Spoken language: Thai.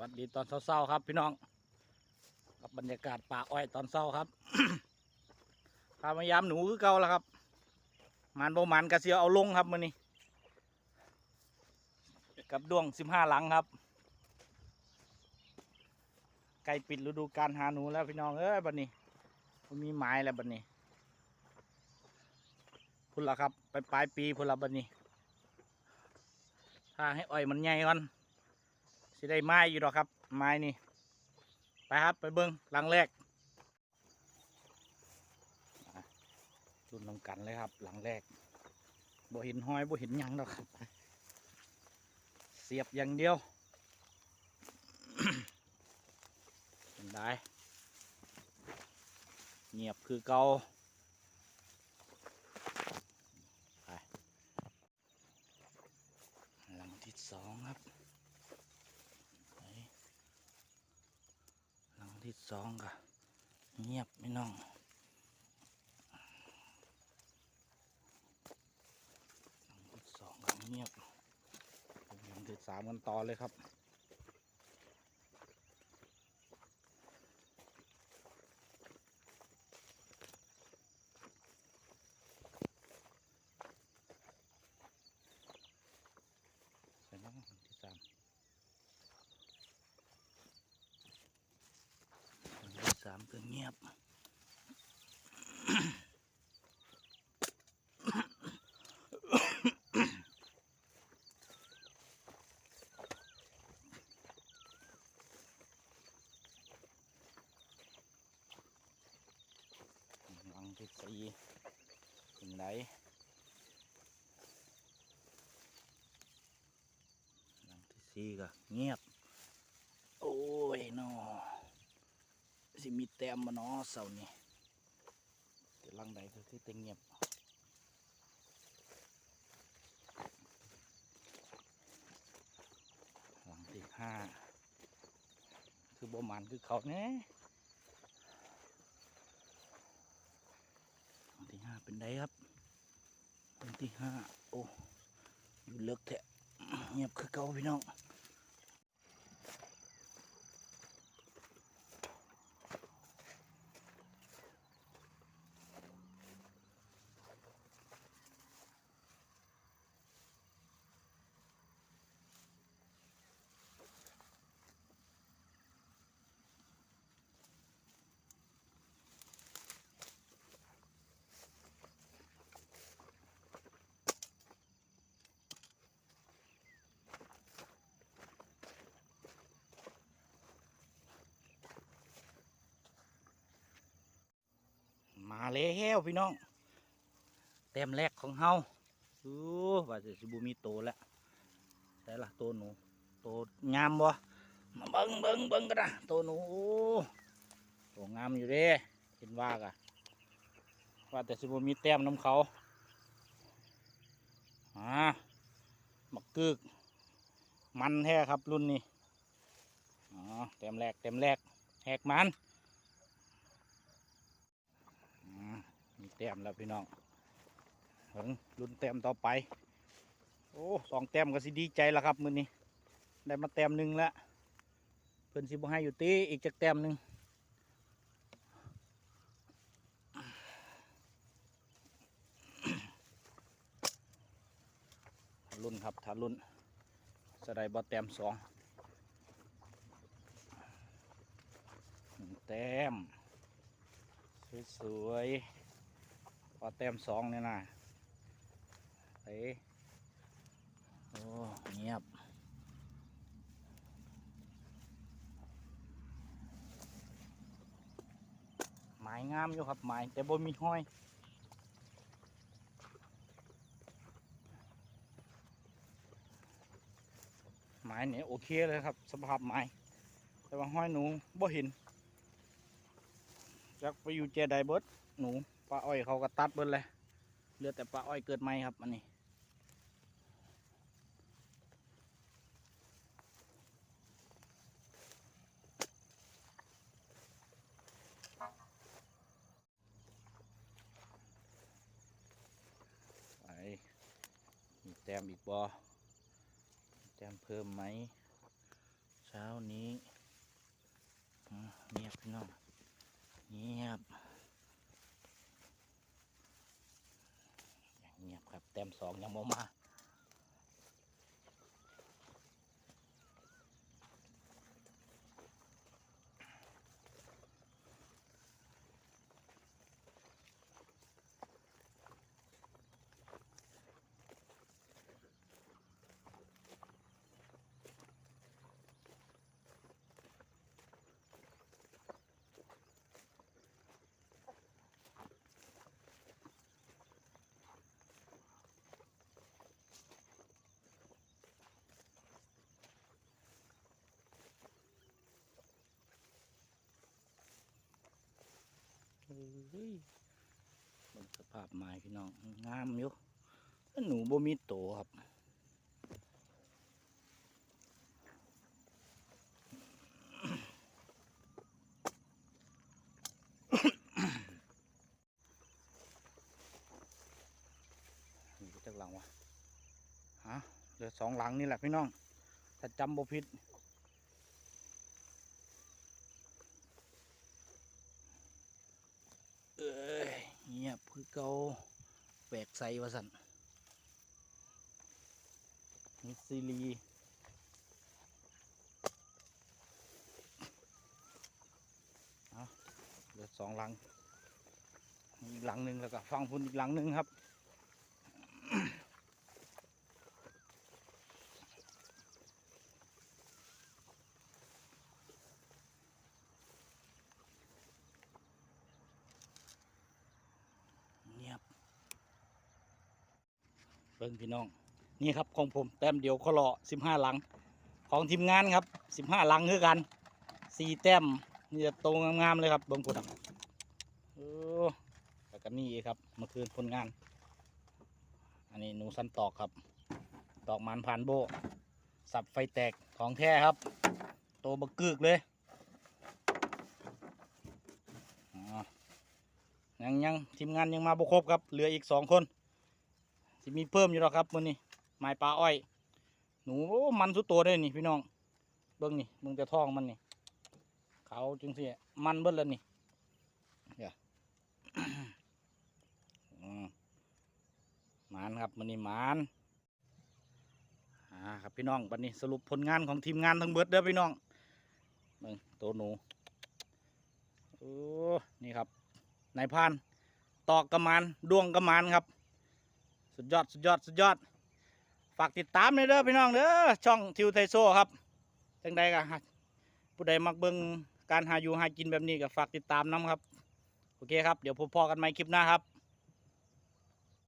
วัสดีตอนเช้าๆครับ พี่น้องกับบรรยากาศป่าอ้อยตอนเช้าครับพามายามหนูคือเก่าแล้วครับมันโบมันกระเสียวเอาลงครับมือนี้กับดวงสิบห้าหลังครับใกล้ปิดฤดูการหาหนูแล้วพี่น้องเอ้ยบัดนี้มันมีหมายแล้วบัดนี้พุ่นละครับไปปลายปีพุ่นละบัดนี้ถ้าให้อ้อยมันใหญ่ก่อน ได้ไม้อยู่ดอกครับ ไม้นี่ ไปครับไปเบิ้งหลังแรกอะรุ่นนำกันเลยครับ หลังแรกบ่เห็นห้อยบ่เห็นยังดอกครับ เสียบอย่างเดียวได้เงียบคือเกาไปหลังที่สองครับ ไปหลัง ที่สองกะเงียบไม่น้องที่สองกะเงียบหลังที่สามกันต่อเลยครับใส่บ้างหลังที่สาม อันที่สามก็เงียบ ลังที่สี่เป็นไรหลังที่สี่ก็เงียบ โอ้ยนอ สิมีแต้มมาเนาะเสาร์นี้แต่หลังใดก็คือแต่เงียบหลังที่ห้าคือบ่มันคือเขาแน่หลังที่ห้าเป็นไดครับหลังที่ห้าโอ้อยู่เลิกแท้เงียบคือเก่าพี่น้อง แล้วพี่น้อง เต็มแรกของเฮาอู้ว่าจะสิบุมีโตแล้วแต่ละโตหนูโตงามบ่มาเบิ้งเบิ้งเบิ้งกันนะโตหนูโตงามอยู่เด้เห็นว่ากะว่าแต่สิบุมีแต้มน้ำเขาอ่ามักกึก มันแท้ครับรุ่นนี้อ๋อเต็มแรกเต็มแรกแหกมัน อืมมี แต้มแล้วพี่น้องเหิงลุ้นแต้มต่อไป โอ้สองแต้มก็สิดีใจแล้วครับมือนี้ ได้มาแต้มหนึ่งแล้วเพิ่นสิบให้อยู่ตีอีกจากแต้มหนึ่งลุ้นครับถ้าลุ้นจะได้บ่แต้มสองหนึ่งแต้มสวยๆ พอแต้มสองเนี่ยนะเอ้โอ้เงียบหมายงามอยู่ครับหมายแต่บ่มีห้อยหมายเนี่ยโอเคเลยครับสภาพหมายแต่ว่าห้อยหนูบ่เห็นจักไปอยู่เจไดเบิร์ดหนู ปลาอ้อยเขาก็ตัดเบิดเลยเหลือแต่ปลาอ้อยเกิดใหม่ครับอันนี้ไปมีแต้มอีกบ่มีแต้มเพิ่มไหมใช่ช้านี้เงียบพี่น้องเงียบเงียบครับ แต้มสองยังโมมา ยมันสภาพไม้พี่น้อง งามอยู่หนูบ่มีโตครับอยู่จากหลังวะฮะเหลือสองหลังนี่แหละพี่น้อง ถ้าจำบ่ผิด เอ้ยเงียบ คือเกาแปลกใสวะสันมิสซิลีเอาเหลือสองหลังอีกหลังหนึ่งแล้วก็ฟังพุ่นอีกหลังหนึ่งครับ เบิ่งพี่น้อง นี่ครับของผมแต้มเดียวก็รอสิบห้าหลัง ของทีมงานครับสิบห้าหลังคือกันสี่แต้มนี่จะโตงามๆเลยครับเบิ่งพุ่นอะโอ้แล้วก็นี่อีกครับเมื่อคืนผลงาน อันนี้หนูสันตอกครับ ตอกมันผ่านโบ สับไฟแตกของแท้ครับ โตบักกึกเลยยังยังทีมงานยังมาบุครบครับเหลืออีกสองคน สิมีเพิ่มอยู่หรอกครับมื้อนี้ไม้ปลาอ้อย หนูมันสุดโตัวเลยนี่พี่น้อง เบิ้งนี่มึงจะท้องมันนี่เขาจึงสิมันเบิ้แล้วนี่เดี๋ยวมหมานครับมื้อนี้หมานอ่าครับพี่น้องบัดนี้สรุปผลงานของทีมงานทั้งเบิดเด้อพี่น้องเบิ่งตัวหนูโอ้นี่ครับนายพานตอกกระมานดวงกระมานครับ สุดยอดสุดยอดสุดยอด ฝากติดตามเลยเด้อพี่น้องเด้อช่องทิวไทโซครับจังใดก็ผู้ใดมักเบิ่งการหาอยู่หากินแบบนี้ก็ฝากติดตามน้ำครับ โอเคครับ เดี๋ยวพบพอกันใหม่คลิปหน้าครับ